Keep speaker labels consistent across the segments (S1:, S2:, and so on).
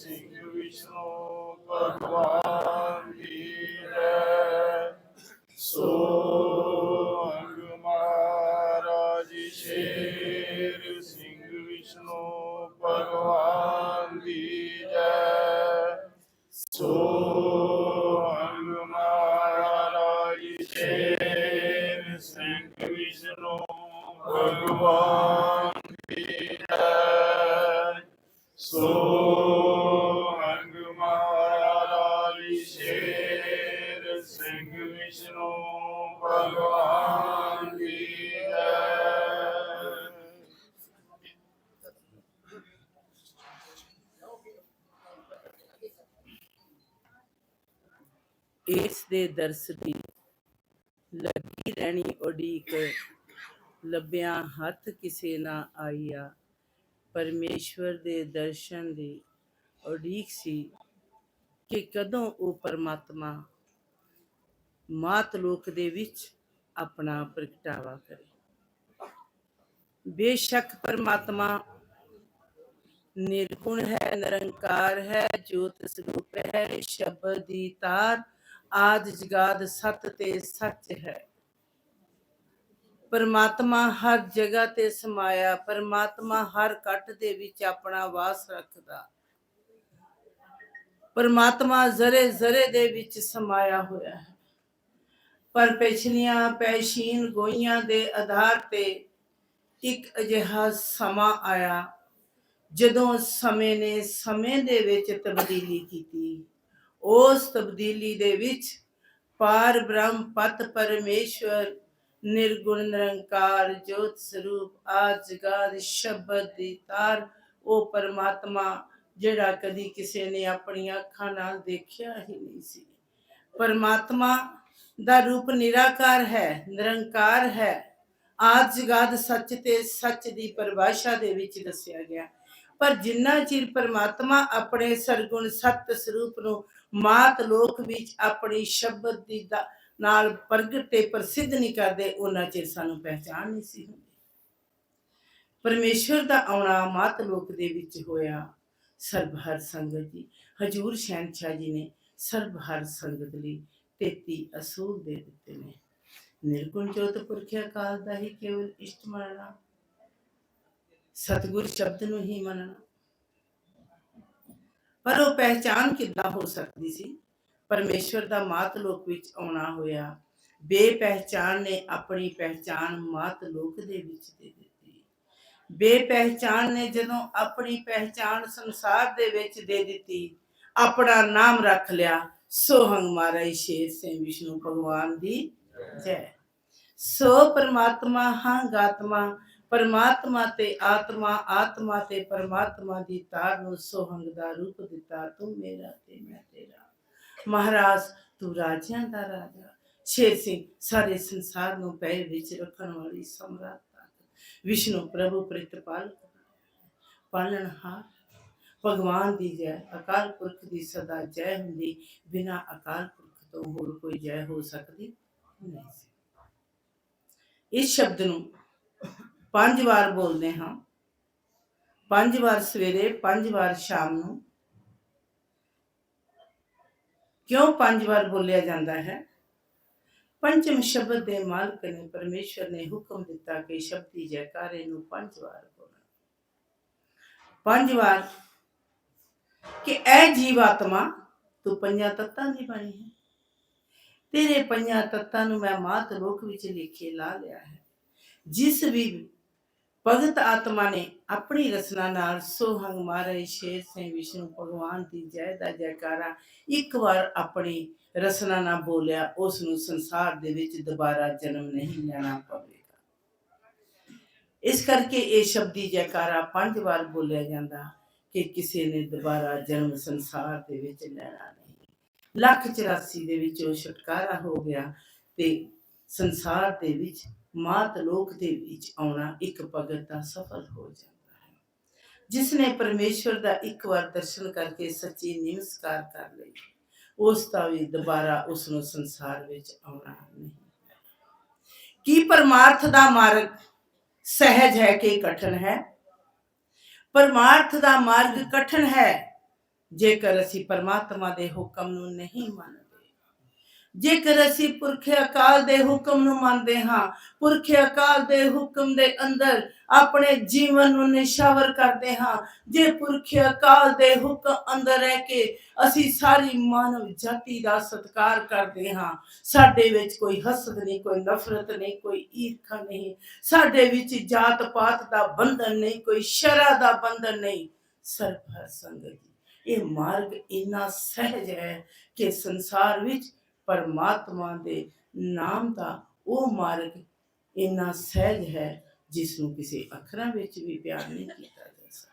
S1: ਸਿੰਘ ਵਿਸ਼ਨੂੰ ਭਗਵਾਨ ਕੀ ਜੈ ਸੋ
S2: ਇਸ ਦੇ ਦਰਸ ਦੀ ਲੱਗੀ ਰਹਿਣੀ ਉਡੀਕ। ਲੱਭਿਆ ਹੱਥ ਕਿਸੇ ਨਾ ਆਈਆ। ਪਰਮੇਸ਼ਵਰ ਦੇ ਦਰਸ਼ਨ ਦੀ ਉਡੀਕ ਸੀ ਕਿ ਕਦੋਂ ਉਹ ਪਰਮਾਤਮਾ ਮਾਤ ਲੋਕ ਦੇ ਵਿੱਚ ਆਪਣਾ ਪ੍ਰਗਟਾਵਾ ਕਰੇ। ਬੇਸ਼ੱਕ ਪਰਮਾਤਮਾ ਨਿਰਗੁਣ ਹੈ, ਨਿਰੰਕਾਰ ਹੈ, ਜੋਤ ਸਰੂਪ ਹੈ, ਸ਼ਬਦ ਦੀ ਤਾਰ ਆਦ ਜਗਾਦ ਸਤ ਤੇ ਸੱਚ ਹੈ। ਪਰਮਾਤਮਾ ਹਰ ਜਗ੍ਹਾ ਤੇ ਸਮਾਇਆ, ਪਰਮਾਤਮਾ ਹਰ ਕੱਟ ਦੇ ਵਿੱਚ ਆਪਣਾ ਵਾਸ ਰੱਖਦਾ। ਪਰਮਾਤਮਾ ਜ਼ਰੇ ਜ਼ਰੇ ਦੇ ਵਿੱਚ ਸਮਾਇਆ ਹੋਇਆ ਹੈ। ਪਰ ਪਿਛਲੀਆਂ ਪੈਸ਼ੀਨ ਗੋਈਆਂ ਦੇ ਆਧਾਰ ਤੇ ਇੱਕ ਅਜਿਹਾ ਸਮਾਂ ਆਇਆ, ਜਦੋਂ ਸਮੇਂ ਨੇ ਸਮੇਂ ਦੇ ਵਿੱਚ ਤਬਦੀਲੀ ਕੀਤੀ। ਉਸ ਤਬਦੀਲੀ ਦੇ ਵਿੱਚ ਪਾਰ ਬ੍ਰਹਮ ਪਤ ਪਰਮੇਸ਼ਵਰ, ਨਿਰਗੁਣ ਨਿਰੰਕਾਰ, ਜੋਤ ਸਰੂਪ ਆਜਗਾਦ ਸ਼ਬਦ ਦੀ ਤਾਰ, ਉਹ ਪਰਮਾਤਮਾ ਜਿਹੜਾ ਕਦੀ ਕਿਸੇ ਨੇ ਆਪਣੀਆਂ ਅੱਖਾਂ ਨਾਲ ਦੇਖਿਆ ਹੀ ਨਹੀਂ ਸੀ। ਪਰਮਾਤਮਾ ਦਾ ਰੂਪ ਨਿਰਾਕਾਰ ਹੈ, ਨਿਰੰਕਾਰ ਹੈ। ਆਜਗਾਦ ਸੱਚ ਤੇ ਸੱਚ ਦੀ ਪਰਿਭਾਸ਼ਾ ਦੇ ਵਿੱਚ ਦੱਸਿਆ ਗਿਆ। ਪਰ ਜਿੰਨਾ ਚਿਰ ਪਰਮਾਤਮਾ ਆਪਣੇ ਸਰਗੁਣ ਸਤ ਸਰੂਪ ਨੂੰ ਮਾਤ ਲੋਕ ਵਿੱਚ ਆਪਣੀ ਸ਼ਬਦ ਦੀ ਨਾਲ ਪ੍ਰਗਟ ਤੇ ਪ੍ਰਸਿੱਧ ਨਹੀਂ ਕਰਦੇ, ਉਹਨਾਂ ਚਿਰ ਸਾਨੂੰ ਪਹਿਚਾਨ ਨਹੀਂ ਸੀ ਹੁੰਦੀ। ਪਰਮੇਸ਼ਵਰ ਦਾ ਆਉਣਾ ਮਾਤ ਲੋਕ ਦੇ ਵਿੱਚ ਹੋਇਆ ਸਰਬ ਹਰ ਸੰਗਤ ਜੀ। ਹਜੂਰ ਸ਼ਹਿਨशाह ਜੀ ਨੇ ਸਰਬ ਹਰ ਸੰਗਤ ਲਈ 33 ਅਸੂਲ ਦੇ ਦਿੱਤੇ ਨੇ। ਨਿਰਗੁਣ ਜੋਤ ਪੁਰਖਿਆ ਕਾਲ ਦਾ ਹੀ ਕੇਵਲ ਇਸ਼ਟ ਮੰਨਣਾ। ਸਤਿਗੁਰ ਸ਼ਬਦ ਨੂੰ ਹੀ ਮੰਨਣਾ। ਪਰ ਉਹ ਪਹਿਚਾਨ ਕਿੱਦਾਂ ਹੋ ਸਕਦੀ ਸੀ? ਪਰਮੇਸ਼ਵਰ ਦਾ ਮਾਤ ਲੋਕ ਵਿੱਚ ਆਉਣਾ ਹੋਇਆ। ਬੇਪਹਿਚਾਨ ਨੇ ਆਪਣੀ ਪਹਿਚਾਨ ਮਾਤ ਲੋਕ ਦੇ ਵਿੱਚ ਦੇ ਦਿੱਤੀ। ਬੇਪਹਿਚਾਨ ਨੇ ਜਦੋਂ ਆਪਣੀ ਪਹਿਚਾਨ ਸੰਸਾਰ ਦੇ ਵਿੱਚ ਦੇ ਦਿੱਤੀ, ਆਪਣਾ ਨਾਮ ਰੱਖ ਲਿਆ। ਸੋਹੰਗ ਮਾਰਾ ਸ਼ੇਰ ਸੇ ਵਿਸ਼ਨੂੰ ਭਗਵਾਨ ਦੀ ਜੈ। ਸੋ ਪਰਮਾਤਮਾ ਹੰਗ ਆਤਮਾ ਪਰਮਾਤਮਾ ਤੇ ਆਤਮਾ ਆਤਮਾ ਤੇ ਪਰਮਾਤਮਾ ਦੀ ਤਾਰ ਨੂੰ ਸੋਹੰਗ ਦਾ ਰੂਪ ਦਿੱਤਾ, ਤੂੰ ਮੇਰਾ ਤੇ ਮੈਂ ਤੇਰਾ। ਮਹਾਰਾਜ, ਤੂੰ ਰਾਜਿਆਂ ਦਾ ਰਾਜਾ। ਸ਼ੇਰ ਸਿੰਘ, ਸਾਰੇ ਸੰਸਾਰ ਨੂੰ ਪੈਰ ਵਿੱਚ ਰੱਖਣ ਵਾਲੀ ਸਮਰਾਟ ਵਿਸ਼ਨੂੰ, ਪ੍ਰਭੂ ਪ੍ਰਿਤਪਾਲ ਪਾਲਣਹਾਰ ਭਗਵਾਨ ਦੀ ਜੈ, ਅਕਾਲ ਪੁਰਖ ਦੀ ਸਦਾ ਜੈ ਹੁੰਦੀ। ਬਿਨਾ ਅਕਾਲ ਪੁਰਖ ਤੋਂ ਹੋਰ ਕੋਈ ਜੈ ਹੋ ਸਕਦੀ ਨਹੀਂ ਇਸ ਸ਼ਬਦ ਨੂੰ ਪੰਜ ਵਾਰ ਬੋਲਦੇ ਹਾਂ। ਪੰਜ ਵਾਰ ਸਵੇਰੇ, ਪੰਜ ਵਾਰ ਸ਼ਾਮ ਨੂੰ। ਕਿਉਂ ਪੰਜ ਵਾਰ ਬੋਲਿਆ ਜਾਂਦਾ ਹੈ? ਪੰਚਮ ਸ਼ਬਦ ਦੇ ਮਾਲਕ ਨੇ ਪਰਮੇਸ਼ਵਰ ਨੇ ਹੁਕਮ ਦਿੱਤਾ ਕਿ ਸ਼ਬਦੀ ਜੈਕਾਰੇ ਨੂੰ ਪੰਜ ਵਾਰ ਬੋਲਣਾ। ਪੰਜ ਵਾਰ ਕਿ ਐ ਜੀਵਾਤਮਾ ਤੂੰ ਪੰਜਾਂ ਤੱਤਾਂ ਦੀ ਬਣੀ ਹੈ। ਤੇਰੇ ਪੰਜਾਂ ਤੱਤਾਂ ਨੂੰ ਮੈਂ ਮਾਤ ਲੋਕ ਵਿੱਚ ਲਿਖੇ ਲਾ ਲਿਆ ਹੈ। ਜਿਸ ਵੀ ਭਗਤ ਆਤਮਾ ਨੇ ਆਪਣੀ ਰਸਨਾ ਨਾਲ ਸੋਹੰਗ ਮਾਰੇ ਸ਼ੇਰ ਸਿੰਘ ਵਿਸ਼ਨੂੰ ਭਗਵਾਨ ਦੀ ਜੈ ਦਾ ਜੈਕਾਰਾ ਇੱਕ ਵਾਰ ਆਪਣੀ ਰਸਨਾ ਨਾਲ ਬੋਲਿਆ ਉਸ ਨੂੰ ਸੰਸਾਰ ਦੇ ਵਿੱਚ ਦੁਬਾਰਾ ਜਨਮ ਨਹੀਂ ਲੈਣਾ ਪਵੇਗਾ। ਇਸ ਕਰਕੇ ਇਹ ਸ਼ਬਦੀ ਜੈਕਾਰਾ ਪੰਜ ਵਾਰ ਬੋਲਿਆ ਜਾਂਦਾ ਕਿ ਕਿਸੇ ਨੇ ਦੁਬਾਰਾ ਜਨਮ ਸੰਸਾਰ ਦੇ ਵਿੱਚ ਲੈਣਾ ਨਹੀਂ। ਲੱਖ 84 ਦੇ ਵਿੱਚ ਉਹ ਛੁਟਕਾਰਾ ਹੋ ਗਿਆ ਤੇ ਸੰਸਾਰ ਦੇ ਵਿੱਚ ਮਾਤ ਲੋਕ ਦੇ ਵਿੱਚ ਆਉਣਾ ਇੱਕ ਭਗਤ ਦਾ ਸਫਲ ਹੋ ਜਾਂਦਾ ਹੈ। ਜਿਸ ਨੇ ਪਰਮੇਸ਼ਵਰ ਦਾ ਇੱਕ ਵਾਰ ਦਰਸ਼ਨ ਕਰਕੇ ਸੱਚੀ ਨਮਸਕਾਰ ਕਰ ਲਈ, ਉਸ ਦਾ ਵੀ ਦੁਬਾਰਾ ਉਸ ਨੂੰ ਸੰਸਾਰ ਵਿੱਚ ਆਉਣਾ ਨਹੀਂ ਕੀ ਪਰਮਾਰਥ ਦਾ ਮਾਰਗ ਸਹਿਜ ਹੈ ਕਿ ਕਠਿਨ ਹੈ? ਪਰਮਾਰਥ ਦਾ ਮਾਰਗ ਕਠਿਨ ਹੈ, ਜੇਕਰ ਅਸੀਂ ਪਰਮਾਤਮਾ ਦੇ ਹੁਕਮ ਨੂੰ ਨਹੀਂ ਮੰਨਦੇ। ਜੇਕਰ ਅਸੀਂ ਪੁਰਖ ਅਕਾਲ ਦੇ ਹੁਕਮ ਨੂੰ ਮੰਨਦੇ ਹਾਂ, ਪੁਰਖ ਅਕਾਲ ਦੇ ਹੁਕਮ ਦੇ ਅੰਦਰ ਆਪਣੇ ਜੀਵਨ ਨੂੰ ਨਿਸ਼ਾਵਰ ਕਰਦੇ ਹਾਂ, ਜੇ ਪੁਰਖ ਅਕਾਲ ਦੇ ਹੁਕਮ ਅੰਦਰ ਰਹਿ ਕੇ ਅਸੀਂ ਸਾਰੀ ਮਾਨਵ ਜਾਤੀ ਦਾ ਸਤਿਕਾਰ ਕਰਦੇ ਹਾਂ, ਸਾਡੇ ਵਿੱਚ ਕੋਈ ਹਸਦ ਨਹੀਂ, ਕੋਈ ਨਫ਼ਰਤ ਨਹੀਂ, ਕੋਈ ਈਰਖਾ ਨਹੀਂ, ਸਾਡੇ ਵਿੱਚ ਜਾਤ ਪਾਤ ਦਾ ਬੰਧਨ ਨਹੀਂ, ਕੋਈ ਸ਼ਰਾ ਦਾ ਬੰਧਨ ਨਹੀਂ ਸਰਬ ਸੰਗਤ। ਇਹ ਮਾਰਗ ਇੰਨਾ ਸਹਿਜ ਹੈ ਕਿ ਸੰਸਾਰ ਵਿੱਚ ਪਰਮਾਤਮਾ ਦੇ ਨਾਮ ਦਾ ਉਹ ਮਾਰਗ ਇੰਨਾ ਸਹਿਜ ਹੈ ਜਿਸ ਨੂੰ ਕਿਸੇ ਅੱਖਰਾਂ ਵਿੱਚ ਵੀ ਬਿਆਨ ਨਹੀਂ ਕੀਤਾ ਜਾ ਸਕਦਾ।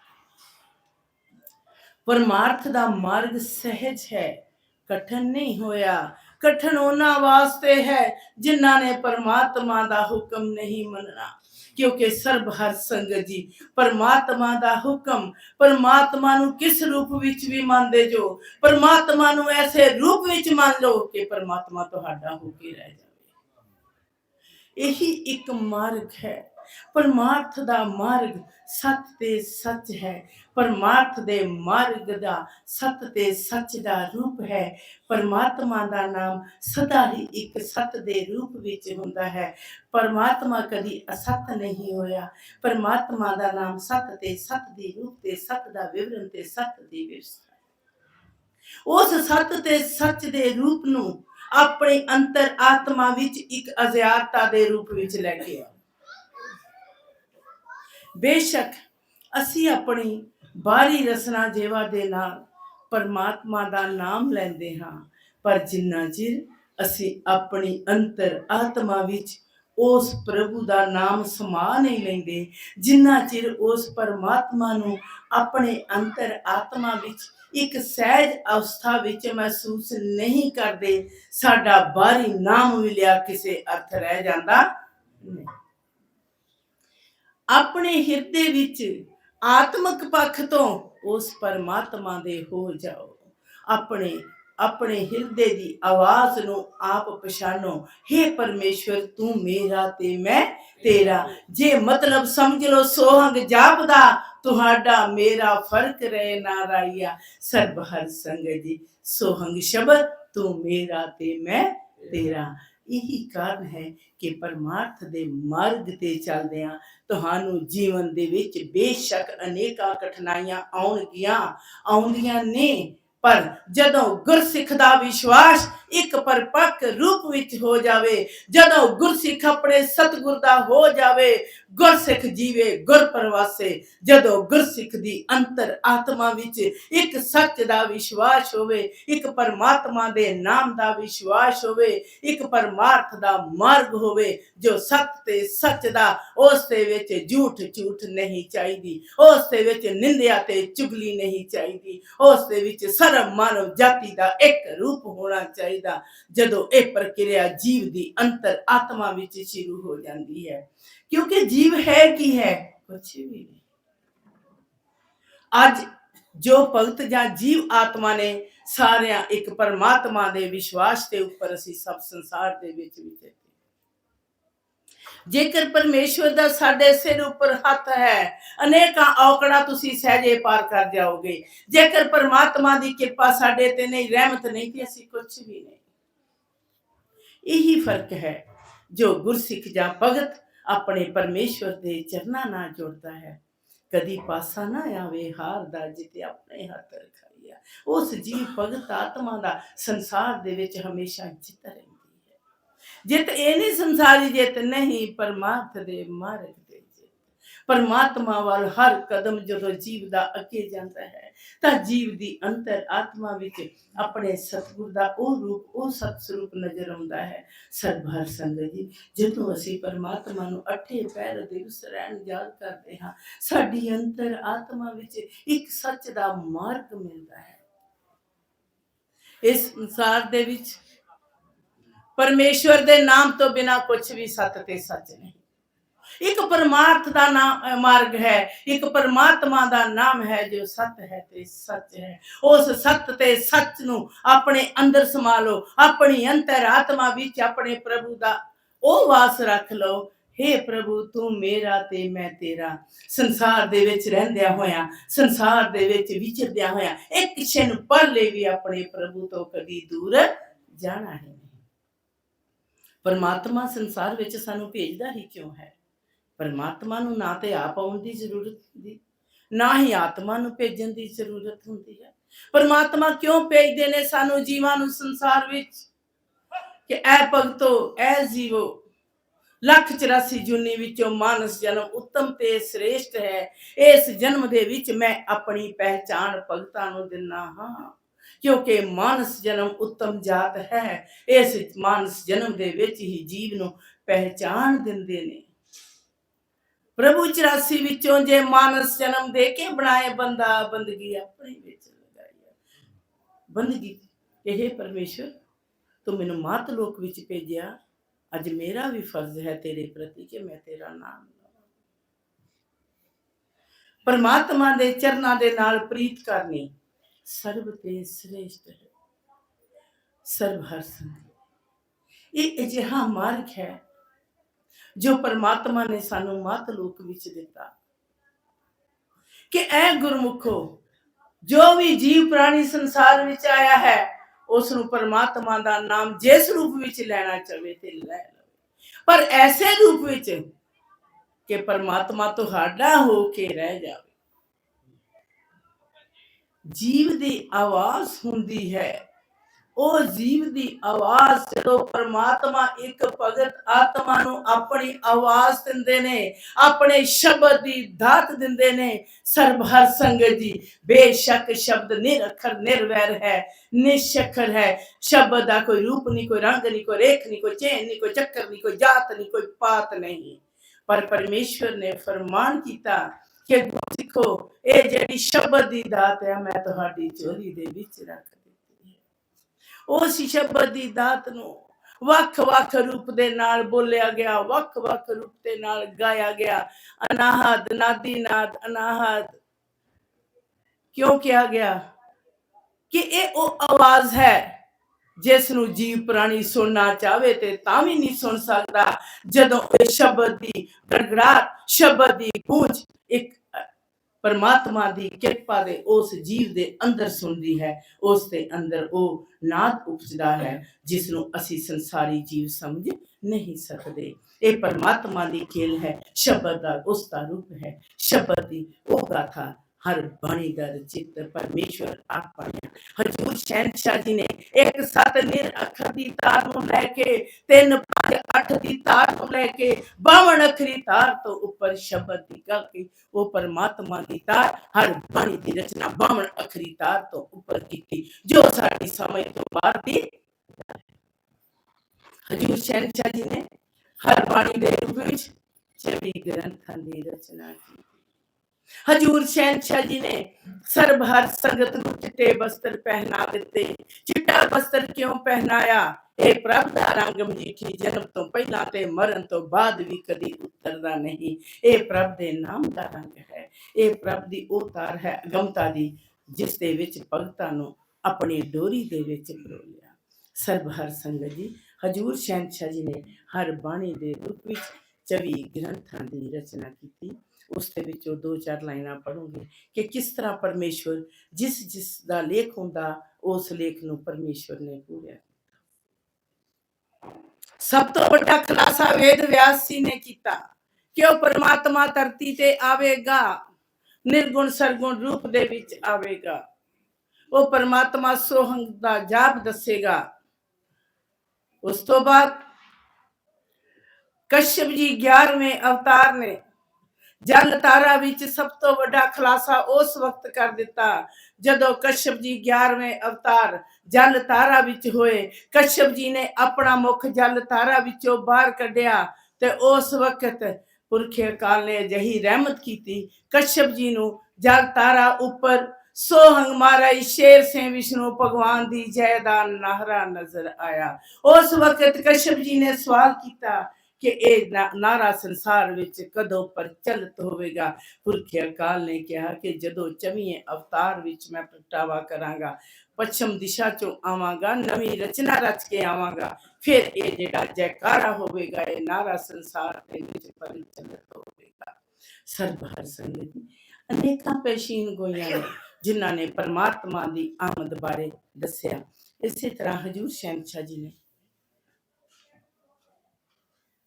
S2: ਪਰਮਾਰਥ ਦਾ ਮਾਰਗ ਸਹਿਜ ਹੈ, ਕਠਨ ਨਹੀਂ ਹੋਇਆ। ਕਠਨ ਉਹਨਾਂ ਵਾਸਤੇ ਹੈ ਜਿਨ੍ਹਾਂ ਨੇ ਪਰਮਾਤਮਾ ਦਾ ਹੁਕਮ ਨਹੀਂ ਮੰਨਣਾ। ਕਿਉਂਕਿ ਸਰਬ ਹਰ ਸੰਗਤ ਜੀ, ਪਰਮਾਤਮਾ ਦਾ ਹੁਕਮ, ਪਰਮਾਤਮਾ ਨੂੰ ਕਿਸ ਰੂਪ ਵਿੱਚ ਵੀ ਮੰਨਦੇ ਜੋ? ਪਰਮਾਤਮਾ ਨੂੰ ਐਸੇ ਰੂਪ ਵਿੱਚ ਮੰਨ ਲਓ ਕਿ ਪਰਮਾਤਮਾ ਤੁਹਾਡਾ ਹੋ ਕੇ ਰਹਿ ਜਾਵੇ। ਇਹੀ ਇੱਕ ਮਾਰਗ ਹੈ। ਪਰਮਾਰਥ ਦਾ ਮਾਰਗ ਸਤ ਤੇ ਸੱਚ ਹੈ। ਪਰਮਾਰਥ ਦੇ ਮਾਰਗ ਦਾ ਸੱਤ ਤੇ ਸੱਚ ਦਾ ਰੂਪ ਹੈ। ਪਰਮਾਤਮਾ ਦਾ ਨਾਮ ਸਦਾ ਹੀ ਇੱਕ ਸੱਤ ਦੇ ਰੂਪ ਵਿੱਚ ਹੁੰਦਾ ਹੈ। ਪਰਮਾਤਮਾ ਕਦੀ ਅਸਤ ਨਹੀਂ ਹੋਇਆ। ਪਰਮਾਤਮਾ ਦਾ ਨਾਮ ਸੱਤ ਤੇ ਸਤ ਦੇ ਰੂਪ ਤੇ ਸਤ ਦਾ ਵਿਵਰਣ ਤੇ ਸਤ ਦੀ ਵਿਵਸਥਾ ਉਸ ਸੱਤ ਤੇ ਸੱਚ ਦੇ ਰੂਪ ਨੂੰ ਆਪਣੇ ਅੰਤਰ ਆਤਮਾ ਵਿੱਚ ਇੱਕ ਅਜ਼ਿਆਰਤਾ ਦੇ ਰੂਪ ਵਿੱਚ ਲੈ ਕੇ ਆਓ। ਬੇਸ਼ੱਕ ਅਸੀਂ ਆਪਣੀ ਬਾਹਰੀ ਰਸਨਾ ਜੇਵਾ ਦੇ ਨਾਲ ਪਰਮਾਤਮਾ ਦਾ ਨਾਮ ਲੈਂਦੇ ਹਾਂ, ਪਰ ਜਿੰਨਾ ਚਿਰ ਅਸੀਂ ਆਪਣੀ ਅੰਤਰ ਆਤਮਾ ਵਿੱਚ ਉਸ ਪ੍ਰਭੂ ਦਾ ਨਾਮ ਸਮਾ ਨਹੀਂ ਲੈਂਦੇ, ਜਿੰਨਾ ਚਿਰ ਉਸ ਪਰਮਾਤਮਾ ਨੂੰ ਆਪਣੇ ਅੰਤਰ ਆਤਮਾ ਵਿੱਚ ਇੱਕ ਸਹਿਜ ਅਵਸਥਾ ਵਿੱਚ ਮਹਿਸੂਸ ਨਹੀਂ ਕਰਦੇ, ਸਾਡਾ ਬਾਹਰੀ ਨਾਮ ਮਿਲਿਆ ਕਿਸੇ ਅਰਥ ਰਹਿ ਜਾਂਦਾ ਨਹੀਂ। ਆਪਣੇ ਹਿਰਦੇ ਵਿੱਚ ਆਤਮਿਕ ਪੱਖ ਤੋਂ ਉਸ ਪਰਮਾਤਮਾ ਦੇ ਹੋ ਜਾਓ। ਆਪਣੇ ਆਪਣੇ ਹਿਰਦੇ ਦੀ ਆਵਾਜ਼ ਨੂੰ ਆਪ ਪਛਾਣੋ। हे ਪਰਮੇਸ਼ਵਰ, ਤੂੰ ਮੇਰਾ ਤੇ ਮੈਂ ਤੇਰਾ। ਜੇ ਮਤਲਬ ਸਮਝ ਲਓ, ਸੋਹੰਗ ਜਾਪਦਾ, ਤੁਹਾਡਾ ਮੇਰਾ ਫ਼ਰਕ ਰਹਿ ਨਾ ਰਾਈਆ ਸਰਬ ਹਰ ਸੰਗ ਜੀ, ਸੋਹੰਗ ਸ਼ਬਦ, ਤੂੰ ਮੇਰਾ ਤੇ ਮੈਂ ਤੇਰਾ। ਇਹੀ ਕਾਰਨ ਹੈ ਕਿ ਪਰਮਾਰਥ ਦੇ ਮਾਰਗ ਤੇ ਚੱਲਦਿਆਂ ਤੁਹਾਨੂੰ ਜੀਵਨ ਦੇ ਵਿੱਚ ਬੇਸ਼ੱਕ ਅਨੇਕਾਂ ਕਠਿਨਾਈਆਂ ਆਉਣਗੀਆਂ, ਆਉਂਦੀਆਂ ਨੇ। ਪਰ ਜਦੋਂ ਗੁਰਸਿੱਖ ਦਾ ਵਿਸ਼ਵਾਸ ਇੱਕ ਪਰਪੱਕ ਰੂਪ ਵਿੱਚ ਹੋ ਜਾਵੇ। ਜਦੋਂ ਗੁਰਸਿੱਖ ਆਪਣੇ ਸਤਿਗੁਰ ਦਾ ਹੋ ਜਾਵੇ, ਗੁਰਸਿੱਖ ਜੀਵੇ ਗੁਰ ਪਰਵਾਸੇ ਜਦੋਂ ਗੁਰਸਿੱਖ ਦੀ ਅੰਤਰ ਆਤਮਾ ਵਿੱਚ ਇੱਕ ਸੱਚ ਦਾ ਵਿਸ਼ਵਾਸ ਹੋਵੇ, ਇੱਕ ਪਰਮਾਤਮਾ ਦੇ ਨਾਮ ਦਾ ਵਿਸ਼ਵਾਸ ਹੋਵੇ, ਇੱਕ ਪਰਮਾਰਥ ਦਾ ਮਾਰਗ ਹੋਵੇ, ਜੋ ਸੱਚ ਤੇ ਸੱਚ ਦਾ, ਉਸ ਦੇ ਵਿੱਚ ਝੂਠ ਝੂਠ ਨਹੀਂ ਚਾਹੀਦੀ। ਉਸ ਦੇ ਵਿੱਚ ਨਿੰਦਿਆ ਤੇ ਚੁਗਲੀ ਨਹੀਂ ਚਾਹੀਦੀ। ਉਸ ਦੇ ਵਿੱਚ ਸਰਬ ਮਾਨਵ ਜਾਤੀ ਦਾ ਇੱਕ ਰੂਪ ਹੋਣਾ ਚਾਹੀਦਾ। ਜਦੋਂ ਇਹ ਪ੍ਰਕਿਰਿਆ ਜੀਵ ਦੀ ਅੰਤਰ ਆਤਮਾ ਵਿੱਚ ਸ਼ੁਰੂ ਹੋ ਜਾਂਦੀ ਹੈ। ਕਿਉਂਕਿ ਜੀਵ ਹੈ ਕੀ ਹੈ? ਕੁਛ ਵੀ ਨਹੀਂ। ਅੱਜ ਜੋ ਭਗਤ ਜਾਂ ਜੀਵ ਆਤਮਾ ਨੇ ਸਾਰਿਆਂ ਇੱਕ ਪਰਮਾਤਮਾ ਦੇ ਵਿਸ਼ਵਾਸ ਦੇ ਉੱਪਰ ਅਸੀਂ ਸਭ ਸੰਸਾਰ ਦੇ ਵਿੱਚ ਵਿਚਰਦੇ ਜੇਕਰ ਪਰਮੇਸ਼ਵਰ ਦਾ ਸਾਡੇ ਸਿਰ ਉੱਪਰ ਹੱਥ ਹੈ, ਅਨੇਕਾਂ ਔਕੜਾਂ ਤੁਸੀਂ ਸਹਿਜੇ ਪਾਰ ਕਰ ਜਾਓਗੇ। ਜੇਕਰ ਪਰਮਾਤਮਾ ਦੀ ਕਿਰਪਾ ਸਾਡੇ ਤੇ ਨਹੀਂ, ਰਹਿਮਤ ਨਹੀਂ, ਤੇ ਅਸੀਂ ਕੁਝ ਵੀ ਨਹੀਂ। ਇਹੀ ਫ਼ਰਕ ਹੈ, ਜੋ ਗੁਰਸਿੱਖ ਜਾਂ ਭਗਤ ਆਪਣੇ ਪਰਮੇਸ਼ਵਰ ਦੇ ਚਰਨਾਂ ਨਾਲ ਜੁੜਦਾ ਹੈ। ਕਦੀ ਪਾਸਾ ਨਾ ਆਵੇ, ਹਾਰ ਦਾ ਜਿਤੇ ਆਪਣੇ ਹੱਥ ਰਖਾਈਆ। ਉਸ ਜੀਵ ਭਗਤ ਆਤਮਾ ਦਾ ਸੰਸਾਰ ਦੇ ਵਿੱਚ ਹਮੇਸ਼ਾ ਜਿੱਤ ਰਹਿੰਦੀ ਜਿੱਤ ਇਹ ਨਹੀਂ ਸੰਸਾਰੀ ਜਿੱਤ ਨਹੀਂ ਪਰਮਾਰਥ ਦੇ ਮਾਰਗ ਦੇ ਪਰਮਾਤਮਾ ਵੱਲ ਹਰ ਕਦਮ ਜਦੋਂ ਜੀਵ ਦਾ ਅੱਗੇ ਜਾਂਦਾ ਹੈ, ਤਾਂ ਜੀਵ ਦੀ ਅੰਤਰ ਆਤਮਾ ਵਿੱਚ ਆਪਣੇ ਸਤਿਗੁਰ ਦਾ ਉਹ ਰੂਪ, ਉਹ ਸਤ ਸਰੂਪ ਨਜ਼ਰ ਆਉਂਦਾ ਹੈ। ਸਰਬਹਰ ਸੰਗਤ ਜੀ, ਜਦੋਂ ਅਸੀਂ ਪਰਮਾਤਮਾ ਨੂੰ ਅੱਠੇ ਪੈਰ ਦੇ ਰਹਿਣ ਯਾਦ ਕਰਦੇ ਹਾਂ, ਸਾਡੀ ਅੰਤਰ ਆਤਮਾ ਵਿੱਚ ਇੱਕ ਸੱਚ ਦਾ ਮਾਰਗ ਮਿਲਦਾ ਹੈ। ਇਸ ਸੰਸਾਰ ਦੇ ਵਿੱਚ ਪਰਮੇਸ਼ਵਰ ਦੇ ਨਾਮ ਤੋਂ ਬਿਨਾ ਕੁਝ ਵੀ ਸੱਚ ਤੇ ਸੱਚ ਨਹੀਂ। ਇੱਕ ਪਰਮਾਰਥ ਦਾ ਨਾਮ ਮਾਰਗ ਹੈ, ਇੱਕ ਪਰਮਾਤਮਾ ਦਾ ਨਾਮ ਹੈ ਜੋ ਸਤ ਹੈ ਤੇ ਸੱਚ ਹੈ। ਉਸ ਸਤ ਤੇ ਸੱਚ ਨੂੰ ਆਪਣੇ ਅੰਦਰ ਸਮਾ ਲਓ ਆਪਣੀ ਅੰਤਰ ਵਿੱਚ ਆਪਣੇ ਪ੍ਰਭੂ ਦਾ ਉਹ ਵਾਸ ਰੱਖ ਲਓ। हे ਪ੍ਰਭੂ, ਤੂੰ ਮੇਰਾ ਤੇ ਮੈਂ ਤੇਰਾ। ਸੰਸਾਰ ਦੇ ਵਿੱਚ ਰਹਿੰਦਿਆਂ ਹੋਇਆ, ਸੰਸਾਰ ਦੇ ਵਿੱਚ ਵਿਚਰਦਿਆਂ ਹੋਇਆਂ, ਇੱਕ ਛਿਨ ਪਰਲੇ ਵੀ ਆਪਣੇ ਪ੍ਰਭੂ ਤੋਂ ਕਦੀ ਦੂਰ ਜਾਣਾ ਹੈ ਪਰਮਾਤਮਾ ਸੰਸਾਰ ਵਿੱਚ ਸਾਨੂੰ ਭੇਜਦਾ ਹੀ ਕਿਉਂ ਹੈ? ਪਰਮਾਤਮਾ ਨੂੰ ਨਾ ਤੇ ਆਪ ਆਉਣ ਦੀ ਜ਼ਰੂਰਤ ਹੁੰਦੀ, ਨਾ ਹੀ ਆਤਮਾ ਨੂੰ ਭੇਜਣ ਦੀ ਜ਼ਰੂਰਤ ਹੁੰਦੀ ਹੈ। ਪਰਮਾਤਮਾ ਕਿਉਂ ਭੇਜਦੇ ਨੇ ਸਾਨੂੰ ਜੀਵਾਂ ਨੂੰ ਸੰਸਾਰ ਵਿੱਚ? ਕਿ ਐ ਭਗਤੋ ਐ ਜੀਵੋ, ਲੱਖ 84 ਜੁਨੀ ਵਿੱਚੋਂ ਮਾਨਸ ਜਨਮ ਉੱਤਮ ਤੇ ਸ੍ਰੇਸ਼ਟ ਹੈ। ਇਸ ਜਨਮ ਦੇ ਵਿੱਚ ਮੈਂ ਆਪਣੀ ਪਹਿਚਾਣ ਭਗਤਾਂ ਨੂੰ ਦਿੰਨਾ ਹਾਂ। ਕਿਉਂਕਿ ਮਾਨਸ ਜਨਮ ਉੱਤਮ ਜਾਤ ਹੈ। ਇਸ ਮਾਨਸ ਜਨਮ ਦੇ ਵਿੱਚ ਹੀ ਜੀਵ ਨੂੰ ਪਹਿਚਾਣ ਦਿੰਦੇ ਨੇ। ਪ੍ਰਭੂ 84 ਵਿੱਚੋਂ ਜੇ ਮਾਨਸ ਜਨਮ ਦੇ ਕੇ ਬਣਾਏ ਬੰਦਾ, ਬੰਦਗੀ ਆਪਣੇ ਵਿੱਚ ਲਗਾਈ ਬੰਦਗੀ, ਇਹ ਪਰਮੇਸ਼ਰ ਤੂੰ ਮੈਨੂੰ ਮਾਤ ਲੋਕ ਵਿੱਚ ਭੇਜਿਆ। ਅੱਜ ਮੇਰਾ ਵੀ ਫਰਜ਼ ਹੈ ਤੇਰੇ ਪ੍ਰਤੀ ਕਿ ਮੈਂ ਤੇਰਾ ਨਾਮ ਲਵਾਂ। ਪਰਮਾਤਮਾ ਦੇ ਚਰਨਾਂ ਦੇ ਨਾਲ ਪ੍ਰੀਤ ਕਰਨੀ। ਸਰਬ ਤੇ ਸ੍ਰੇਸ਼ਟ ਹੈ, ਸਰਬ ਹਰ ਸੰਗ। ਇਹ ਅਜਿਹਾ ਮਾਰਗ ਹੈ ਜੋ ਪਰਮਾਤਮਾ ਨੇ ਸਾਨੂੰ ਮਾਤ ਲੋਕ ਵਿੱਚ ਦਿੱਤਾ। ਕਿ ਐ ਗੁਰਮੁਖੋ, ਜੋ ਵੀ ਜੀਵ ਪ੍ਰਾਣੀ ਸੰਸਾਰ ਵਿੱਚ ਆਇਆ ਹੈ ਉਸ ਨੂੰ ਪਰਮਾਤਮਾ ਦਾ ਨਾਮ ਜਿਸ ਰੂਪ ਵਿੱਚ ਲੈਣਾ ਚਾਹੇ ਤੇ ਲੈ ਲਵੇ। ਪਰ ਐਸੇ ਰੂਪ ਵਿੱਚ ਕਿ ਪਰਮਾਤਮਾ ਤੁਹਾਡਾ ਹੋ ਕੇ ਰਹਿ ਜਾਵੇ। ਜੀਵ ਦੀ ਆਵਾਜ਼ ਹੁੰਦੀ ਹੈ। ਉਹ ਜੀਵ ਦੀ ਆਵਾਜ਼ ਜਦੋਂ ਪਰਮਾਤਮਾ ਇੱਕ ਭਗਤ ਆਤਮਾ ਨੂੰ ਆਪਣੀ ਆਵਾਜ਼ ਦਿੰਦੇ ਨੇ, ਆਪਣੇ ਸ਼ਬਦ ਦੀ ਦਾਤ ਦਿੰਦੇ ਨੇ ਸਰਬ ਹਰ ਸੰਗਤ ਜੀ, ਬੇਸ਼ੱਕ ਸ਼ਬਦ ਨਿਰਖਰ, ਨਿਰਵੈਰ ਹੈ, ਨਿਸ਼ਖਰ ਹੈ। ਸ਼ਬਦ ਦਾ ਕੋਈ ਰੂਪ ਨਹੀਂ, ਕੋਈ ਰੰਗ ਨਹੀਂ, ਕੋਈ ਰੇਖ ਨਹੀਂ, ਕੋਈ ਚੇਨ ਨਹੀਂ, ਕੋਈ ਚੱਕਰ ਨਹੀਂ, ਕੋਈ ਜਾਤ ਨਹੀਂ, ਕੋਈ ਪਾਤ ਨਹੀਂ। ਪਰ ਪਰਮੇਸ਼ਵਰ ਨੇ ਫਰਮਾਨ ਕੀਤਾ ਕਿ ਸਿੱਖੋ ਇਹ ਜਿਹੜੀ ਸ਼ਬਦ ਦੀ ਦਾਤ ਹੈ ਮੈਂ ਤੁਹਾਡੀ ਚੋਰੀ ਦੇ ਵਿੱਚ ਰੱਖ ਦਿੱਤੀ ਹੈ। ਉਸ ਸ਼ਬਦ ਦੀ ਦਾਤ ਨੂੰ ਵੱਖ-ਵੱਖ ਰੂਪ ਦੇ ਨਾਲ ਬੋਲਿਆ ਗਿਆ ਵੱਖ-ਵੱਖ ਰੂਪ ਦੇ ਨਾਲ ਗਾਇਆ ਗਿਆ। ਅਨਾਹਦ ਨਾਦੀਨਾਦ ਅਨਾਹਦ ਕਿਉਂ ਕਿਹਾ ਗਿਆ? ਕਿ ਇਹ ਉਹ ਆਵਾਜ਼ ਹੈ ਜਿਸ ਨੂੰ ਜੀਵ ਪ੍ਰਾਣੀ ਸੁਣਨਾ ਚਾਹਵੇ ਤੇ ਤਾਂ ਵੀ ਨਹੀਂ ਸੁਣ ਸਕਦਾ। ਜਦੋਂ ਇਹ ਸ਼ਬਦ ਦੀ ਗੜਗੜਾਟ ਸ਼ਬਦ ਦੀ ਗੂੰਜ ਇੱਕ ਪਰਮਾਤਮਾ ਦੀ ਕਿਰਪਾ ਦੇ ਉਸ ਜੀਵ ਦੇ ਅੰਦਰ ਸੁਣਦੀ ਹੈ, ਉਸ ਦੇ ਅੰਦਰ ਉਹ ਨਾਦ ਉਪਜਦਾ ਹੈ ਜਿਸ ਨੂੰ ਅਸੀਂ ਸੰਸਾਰੀ ਜੀਵ ਸਮਝ ਨਹੀਂ ਸਕਦੇ। ਇਹ ਪਰਮਾਤਮਾ ਦੀ ਖੇਲ ਹੈ, ਸ਼ਬਦ ਦਾ ਉਸ ਦਾ ਰੂਪ ਹੈ, ਸ਼ਬਦ ਦੀ ਉਹ ਗਾਥਾ ਹਰ ਬਾਣੀ ਦਾ ਰਚਿਤ ਪਰਮੇਸ਼ਵਰ ਆਪ ਬਣਿਆ ਹਜੂਰ ਸ਼ਹਿਨशाह ਜੀ ਨੇ ਇੱਕ ਸੱਤ ਨਿਰ ਅੱਖਰ ਦੀ ਤਾਰ ਨੂੰ ਲੈ ਕੇ, ਤਿੰਨ ਪੰਜ ਅੱਠ ਦੀ ਤਾਰ ਨੂੰ ਲੈ ਕੇ 52 ਅੱਖਰੀ ਤਾਰ ਤੋਂ ਉੱਪਰ ਸ਼ਬਦ ਦੀ ਗਾਕੀ ਉਹ ਪਰਮਾਤਮਾ ਦੀ ਤਾਰ, ਹਰ ਬਾਣੀ ਦੀ ਰਚਨਾ 52 ਅੱਖਰੀ ਤਾਰ ਤੋਂ ਉੱਪਰ ਕੀਤੀ, ਜੋ ਸਾਡੀ ਸਮਝ ਤੋਂ ਬਾਹਰ ਦੀ ਹਜੂਰ ਸ਼ਹਿਨशाह ਜੀ ਨੇ ਹਰ ਬਾਣੀ ਦੇ ਰੂਪ ਵਿੱਚ ਚਵੀ ਗ੍ਰੰਥਾਂ ਦੀ ਰਚਨਾ ਕੀਤੀ। ਹਜੂਰ ਸ਼ਹਿਨशाह ਜੀ ਨੇ ਸਰਬ ਹਰ ਸੰਗਤ ਨੂੰ ਚਿੱਟੇ ਵਸਤਰ ਪਹਿਨਾ ਦਿੱਤੇ। ਚਿੱਟਾ ਵਸਤਰ ਕਿਉਂ ਪਹਿਨਾਇਆ? ਇਹ ਪ੍ਰਭ ਦਾ ਰੰਗ ਮਜੀਠੀ ਜਨਮ ਤੋਂ ਪਹਿਲਾਂ ਤੇ ਮਰਨ ਤੋਂ ਬਾਅਦ ਵੀ ਕਦੀ ਉਤਰਦਾ ਨਹੀਂ। ਇਹ ਪ੍ਰਭ ਦੇ ਨਾਮ ਦਾ ਰੰਗ ਹੈ। ਇਹ ਪ੍ਰਭ ਦੀ ਉਹ ਤਾਰ ਹੈ, ਅਗਮਤਾ ਦੀ, ਜਿਸ ਦੇ ਵਿੱਚ ਭਗਤਾਂ ਨੂੰ ਆਪਣੀ ਡੋਰੀ ਦੇ ਵਿੱਚ ਪਰੋਲਿਆ ਸਰਬ ਹਰ ਸੰਗਤ ਜੀ, ਹਜੂਰ ਸ਼ਹਿਨशाह ਜੀ ਨੇ ਹਰ ਬਾਣੀ ਦੇ ਰੂਪ ਵਿੱਚ ਚਵੀ ਗ੍ਰੰਥਾਂ ਦੀ ਰਚਨਾ ਕੀਤੀ। ਉਸ ਦੇ ਵਿੱਚੋਂ ਦੋ ਚਾਰ ਲਾਈਨਾਂ ਪੜ੍ਹੂੰਗੀ ਕਿ ਕਿਸ ਤਰ੍ਹਾਂ ਪਰਮੇਸ਼ਵਰ ਜਿਸ ਜਿਸ ਦਾ ਲੇਖ ਹੁੰਦਾ, ਉਸ ਲੇਖ ਨੂੰ ਪਰਮੇਸ਼ਵਰ ਨੇ ਪੂਰਿਆ। ਸਭ ਤੋਂ ਵੱਡਾ ਖੁਲਾਸਾ ਵੇਦ ਵਿਆਸ ਜੀ ਨੇ ਕੀਤਾ ਕਿ ਉਹ ਪਰਮਾਤਮਾ ਧਰਤੀ ਤੇ ਆਵੇਗਾ, ਨਿਰਗੁਣ ਸਰਗੁਣ ਰੂਪ ਦੇ ਵਿੱਚ ਆਵੇਗਾ। ਉਹ ਪਰਮਾਤਮਾ ਸੋਹੰਗ ਦਾ ਜਾਪ ਦੱਸੇਗਾ। ਉਸ ਤੋਂ ਬਾਅਦ ਕਸ਼ਯਪ ਜੀ 11ਵੇਂ ਅਵਤਾਰ ਨੇ ਜਲ ਤਾਰਾ ਵਿੱਚ ਸਭ ਤੋਂ ਵੱਡਾ ਖੁਲਾਸਾ ਉਸ ਵਕਤ ਕਰ ਦਿੱਤਾ, ਜਦੋਂ ਕਸ਼ਪ ਜੀ 11ਵੇਂ ਅਵਤਾਰ ਜਲ ਤਾਰਾ ਵਿੱਚ ਹੋਏ। ਕਸ਼ਪ ਜੀ ਨੇ ਆਪਣਾ ਮੁਖ ਜਲ ਤਾਰਾ ਵਿੱਚੋਂ ਬਾਹਰ ਕੱਢਿਆ ਤੇ ਉਸ ਵਕਤ ਪੁਰਖੇ ਅਕਾਲ ਨੇ ਅਜਿਹੀ ਰਹਿਮਤ ਕੀਤੀ। ਕਸ਼ਪ ਜੀ ਨੂੰ ਜਲ ਤਾਰਾ ਉੱਪਰ ਸੋਹੰਗ ਮਹਾਰਾਜ ਸ਼ੇਰ ਸੇ ਵਿਸ਼ਨੂੰ ਭਗਵਾਨ ਦੀ ਜੈ ਦਾ ਨਾਹਰਾ ਨਜ਼ਰ ਆਇਆ। ਉਸ ਵਕਤ ਕਸ਼ਪ ਜੀ ਨੇ ਸਵਾਲ ਕੀਤਾ ਕਿ ਇਹ ਨਾਰਾ ਸੰਸਾਰ ਵਿੱਚ ਕਦੋਂ ਪ੍ਰਚਲਿਤ ਹੋਵੇਗਾ? ਪੁਰਖੇ ਅਕਾਲ ਨੇ ਕਿਹਾ ਕਿ ਜਦੋਂ ਚਵੀਂ ਅਵਤਾਰ ਵਿੱਚ ਮੈਂ ਪ੍ਰਗਟਾਵਾ ਕਰਾਂਗਾ, ਪੱਛਮ ਦਿਸ਼ਾ ਚੋਂ ਆਵਾਂਗਾ, ਨਵੀਂ ਰਚਨਾ ਰਚ ਕੇ ਆਵਾਂਗਾ, ਫਿਰ ਇਹ ਜਿਹੜਾ ਜੈਕਾਰਾ ਹੋਵੇਗਾ, ਇਹ ਨਾਰਾ ਸੰਸਾਰ ਦੇ ਵਿੱਚ ਪਰਿਚਲਿਤ ਹੋਵੇਗਾ। ਸਰਬ ਹਰ ਸੰਗਤ ਜੀ ਅਨੇਕਾਂ ਪੇਸ਼ੀਨ ਗੋਈਆਂ ਨੇ, ਜਿਨ੍ਹਾਂ ਨੇ ਪਰਮਾਤਮਾ ਦੀ ਆਮਦ ਬਾਰੇ ਦੱਸਿਆ। ਇਸੇ ਤਰ੍ਹਾਂ ਹਜੂਰ ਸ਼ਹਿਨशाह ਜੀ ਨੇ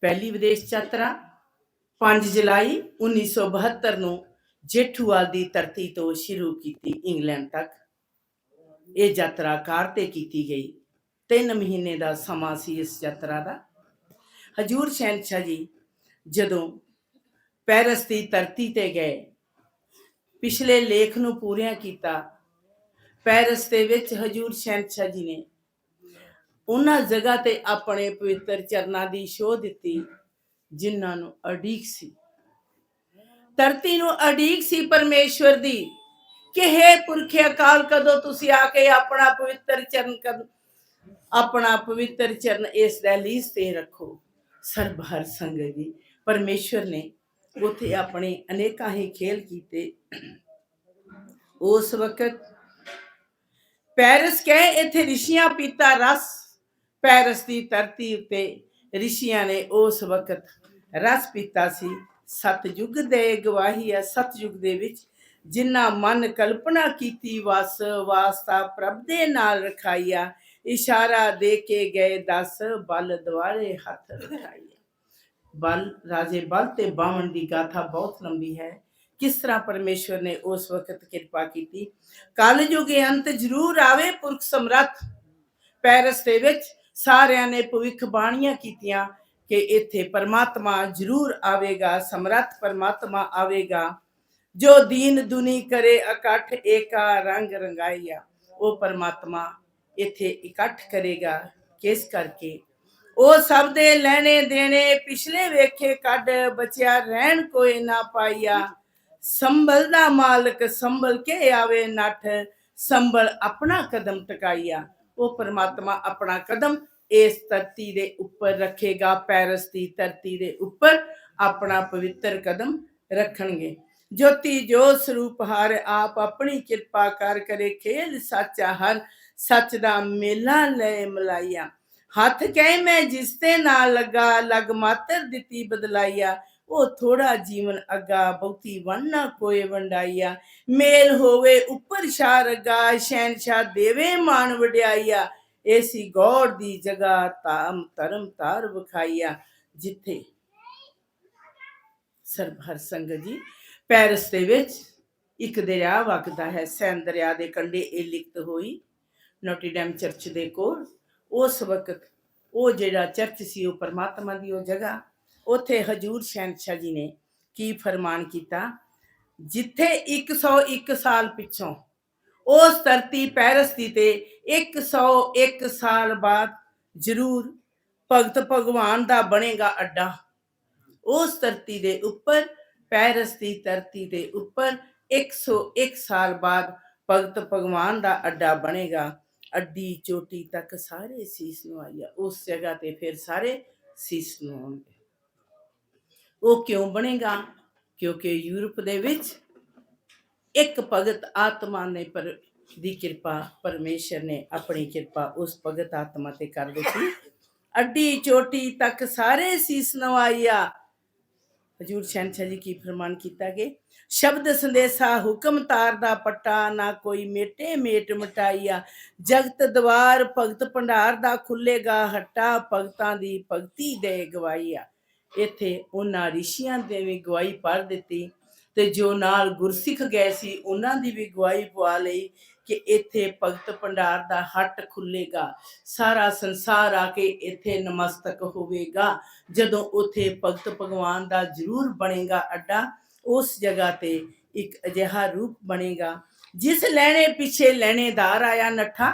S2: ਪਹਿਲੀ ਵਿਦੇਸ਼ ਯਾਤਰਾ 5 ਜੁਲਾਈ 1972 ਨੂੰ ਜੇਠੂਵਾਲ ਦੀ ਧਰਤੀ ਤੋਂ ਸ਼ੁਰੂ ਕੀਤੀ ਇੰਗਲੈਂਡ ਤੱਕ। ਇਹ ਯਾਤਰਾ ਕਾਰ ਤੇ ਕੀਤੀ ਗਈ। 3 ਮਹੀਨੇ ਦਾ ਸਮਾਂ ਸੀ ਇਸ ਯਾਤਰਾ ਦਾ। ਹਜੂਰ ਸ਼ਹਿਨशाह ਜੀ ਜਦੋਂ ਪੈਰਿਸ ਦੀ ਧਰਤੀ ਤੇ ਗਏ, ਪਿਛਲੇ ਲੇਖ ਨੂੰ ਪੂਰਿਆਂ ਕੀਤਾ, ਪੈਰਿਸ ਦੇ ਵਿੱਚ ਹਜੂਰ ਸ਼ਹਿਨशाह ਜੀ ਨੇ ਉਹਨਾਂ ਜਗ੍ਹਾ ਤੇ ਆਪਣੇ ਪਵਿੱਤਰ ਚਰਨਾਂ ਦੀ ਸ਼ੋਅ ਦਿੱਤੀ, ਜਿਨ੍ਹਾਂ ਨੂੰ ਅਡੀਕ ਸੀ। ਧਰਤੀ ਨੂੰ ਅਡੀਕ ਸੀ ਪਰਮੇਸ਼ਵਰ ਦੀ ਕਿ ਹੈ ਪੁਰਖੇ ਅਕਾਲ, ਕਦੋਂ ਤੁਸੀਂ ਆ ਕੇ ਆਪਣਾ ਪਵਿੱਤਰ ਚਰਨ ਆਪਣਾ ਪਵਿੱਤਰ ਚਰਨ ਇਸ ਦਹਲੀਜ਼ ਤੇ ਰੱਖੋ। ਸਰਬ ਹਰ ਸੰਗਤ ਜੀ, ਪਰਮੇਸ਼ਵਰ ਨੇ ਉਥੇ ਆਪਣੇ ਅਨੇਕਾਂ ਹੀ ਖੇਲ ਕੀਤੇ। ਉਸ ਵਕਤ ਪੈਰਿਸ ਕਹੇ, ਇੱਥੇ ਰਿਸ਼ੀਆਂ ਪੀਤਾ ਰਸ ਪੈਰਸ ਦੀ ਧਰਤੀ ਉੱਤੇ ਰਿਸ਼ੀਆਂ ਨੇ ਉਸ ਵਕਤ ਰਸ ਪੀਤਾ ਸੀ। ਸਤਯੁਗ ਦੇ ਗਵਾਹੀ ਹੈ। ਸਤਯੁਗ ਦੇ ਵਿੱਚ ਜਿਨ੍ਹਾਂ ਮਨ ਕਲਪਨਾ ਕੀਤੀ, ਵਸ, ਵਾਸਤਾ ਪ੍ਰਭ ਦੇ ਨਾਲ ਰਖਾਈਆ, ਇਸ਼ਾਰਾ ਦੇ ਕੇ ਗਏ ਦਸ, ਬਲ ਦੁਆਰੇ ਹੱਥ ਰਖਾਈਆ। ਬਲ, ਰਾਜੇ ਬਲ ਤੇ ਬਾਵਣ ਦੀ ਗਾਥਾ ਬਹੁਤ ਲੰਬੀ ਹੈ। ਕਿਸ ਤਰ੍ਹਾਂ ਪਰਮੇਸ਼ਵਰ ਨੇ ਉਸ ਵਕਤ ਕਿਰਪਾ ਕੀਤੀ? ਕਲ ਯੁਗੇ ਅੰਤ ਜ਼ਰੂਰ ਆਵੇ ਪੁਰਖ ਸਮਰੱਥ। ਪੈਰਸ ਦੇ ਵਿੱਚ ਸਾਰਿਆਂ ਨੇ ਭਵਿੱਖ ਬਾਣੀਆਂ ਕੀਤੀਆਂ ਕਿ ਇੱਥੇ ਪਰਮਾਤਮਾ ਜ਼ਰੂਰ ਆਵੇਗਾ, ਸਮਰੱਥ ਪਰਮਾਤਮਾ ਆਵੇਗਾ। ਜੋ ਦੀਨ ਦੁਨੀ ਕਰੇ ਇਕੱਠ ਏਕਾ ਰੰਗ ਰੰਗਾਈਆ ਉਹ ਪਰਮਾਤਮਾ ਇੱਥੇ ਇਕੱਠ ਕਰੇਗਾ। ਕਿਸ ਕਰਕੇ? ਉਹ ਸਭ ਦੇ ਲੈਣੇ ਦੇਣੇ ਪਿਛਲੇ ਵੇਖੇ ਕੱਢ, ਬਚਿਆ ਰਹਿਣ ਕੋਈ ਨਾ ਪਾਈਆ ਸੰਭਲ ਦਾ ਮਾਲਕ, ਸੰਭਲ ਕੇ ਆਵੇ ਨੱਠ, ਸੰਭਲ ਆਪਣਾ ਕਦਮ ਟਿਕਾਈਆ ਉਹ ਪਰਮਾਤਮਾ ਆਪਣਾ ਕਦਮ ਇਸ ਧਰਤੀ ਦੇ ਉੱਪਰ ਰੱਖੇਗਾ ਪੈਰਸ ਦੀ ਧਰਤੀ ਦੇ ਉੱਪਰ ਆਪਣਾ ਪਵਿੱਤਰ ਕਦਮ ਰੱਖਣਗੇ ਜੋਤੀ ਜੋ ਸਰੂਪ ਹਰ ਆਪ ਆਪਣੀ ਕਿਰਪਾ ਕਰ ਕਰੇ ਖੇਲ ਸਾਚਾ ਹਰ ਸੱਚ ਦਾ ਮੇਲਾ ਲੈ ਮਲਾਈਆ ਹੱਥ ਕਹਿ ਮੈਂ ਜਿਸ ਤੇ ਨਾਲ ਲੱਗਾ ਲਗ ਮਾਤਰ ਦਿੱਤੀ ਬਦਲਾਈਆ ਉਹ ਥੋੜਾ ਜੀਵਨ ਅਗਾ ਬਹੁਤੀ ਵੰਨਾ ਕੋਏ ਵੰਡਾਈਆ। ਮੇਲ ਹੋਵੇ ਉੱਪਰ ਸ਼ਾਹ ਰਗਾ ਸ਼ਹਿਨशाह ਦੇਵੇ ਮਾਨ ਵਡਿਆਈਆ। ਐਸੀ ਗੌੜ ਦੀ ਜਗ੍ਹਾ ਤਾਮ ਧਰਮ ਤਾਰ ਵਿਖਾਈਆ। ਜਿੱਥੇ ਸਰਬ ਹਰ ਸੰਗਤ ਜੀ, ਪੈਰਿਸ ਦੇ ਵਿੱਚ ਇੱਕ ਦਰਿਆ ਵਗਦਾ ਹੈ। ਸੈਨ ਦਰਿਆ ਦੇ ਕੰਢੇ ਇਹ ਲਿਖਤ ਹੋਈ, ਨੋਟੀਡਮ ਚਰਚ ਦੇ ਕੋਲ। ਉਸ ਵਕਤ ਉਹ ਜਿਹੜਾ ਚਰਚ ਸੀ, ਉਹ ਪਰਮਾਤਮਾ ਦੀ ਉਹ ਜਗ੍ਹਾ ਉੱਥੇ ਹਜੂਰ ਸ਼ਹਿਨशाह ਜੀ ਨੇ ਕੀ ਫਰਮਾਨ ਕੀਤਾ? ਜਿੱਥੇ 101 ਸਾਲ ਪਿੱਛੋਂ ਉਸ ਧਰਤੀ ਪੈਰਿਸ ਦੀ ਤੇ 101 ਸਾਲ ਬਾਅਦ ਜ਼ਰੂਰ ਭਗਤ ਭਗਵਾਨ ਦਾ ਬਣੇਗਾ ਅੱਡਾ। ਉਸ ਧਰਤੀ ਦੇ ਉੱਪਰ, ਪੈਰਿਸ ਦੀ ਧਰਤੀ ਦੇ ਉੱਪਰ 101 ਸਾਲ ਬਾਅਦ ਭਗਤ ਭਗਵਾਨ ਦਾ ਅੱਡਾ ਬਣੇਗਾ। ਅੱਡੀ ਚੋਟੀ ਤੱਕ ਸਾਰੇ ਸੀਸ ਨੂੰ ਨਵਾਈਆ ਉਸ ਜਗ੍ਹਾ ਤੇ ਫਿਰ ਸਾਰੇ ਸੀਸ ਨੂੰ ਆਉਣਗੇ। ਉਹ ਕਿਉਂ ਬਣੇਗਾ? ਕਿਉਂਕਿ ਯੂਰਪ ਦੇ ਵਿੱਚ ਇੱਕ ਭਗਤ ਆਤਮਾ ਨੇ ਪਰ, ਦੀ ਕਿਰਪਾ, ਪਰਮੇਸ਼ਰ ਨੇ ਆਪਣੀ ਕਿਰਪਾ ਉਸ ਭਗਤ ਆਤਮਾ ਤੇ ਕਰ ਦਿੱਤੀ। ਅੱਡੀ ਚੋਟੀ ਤੱਕ ਸਾਰੇ ਸੀਸ ਨਵਾਈਆ ਹਜੂਰ ਸ਼ਹਿਨशाह ਜੀ ਕੀ ਫਰਮਾਨ ਕੀਤਾ ਕਿ ਸ਼ਬਦ ਸੰਦੇਸਾ ਹੁਕਮ ਤਾਰ ਦਾ ਪੱਟਾ, ਨਾ ਕੋਈ ਮੇਟੇ ਮੇਟ ਮਟਾਈਆ ਜਗਤ ਦਵਾਰ ਭਗਤ ਭੰਡਾਰ ਦਾ ਖੁੱਲੇਗਾ ਹੱਟਾ, ਭਗਤਾਂ ਦੀ ਭਗਤੀ ਦੇ ਗਵਾਈਆ ਇੱਥੇ ਉਹਨਾਂ ਰਿਸ਼ੀਆਂ ਦੇ ਵੀ ਗਵਾਹੀ ਪੜ ਦਿੱਤੀ ਤੇ ਜੋ ਨਾਲ ਗੁਰਸਿੱਖ ਗਏ ਸੀ, ਉਹਨਾਂ ਦੀ ਵੀ ਗਵਾਹੀ ਪਵਾ ਲਈ ਕਿ ਇੱਥੇ ਭਗਤ ਭੰਡਾਰ ਦਾ ਹੱਟ ਖੁੱਲੇਗਾ ਸਾਰਾ ਸੰਸਾਰ ਆ ਕੇ ਇੱਥੇ ਨਮਸਤਕ ਹੋਵੇਗਾ। ਜਦੋਂ ਉੱਥੇ ਭਗਤ ਭਗਵਾਨ ਦਾ ਜ਼ਰੂਰ ਬਣੇਗਾ ਅੱਡਾ, ਉਸ ਜਗ੍ਹਾ ਤੇ ਇੱਕ ਅਜਿਹਾ ਰੂਪ ਬਣੇਗਾ, ਜਿਸ ਲੈਣੇ ਪਿੱਛੇ ਲੈਣੇਦਾਰ ਆਇਆ ਨੱਠਾ।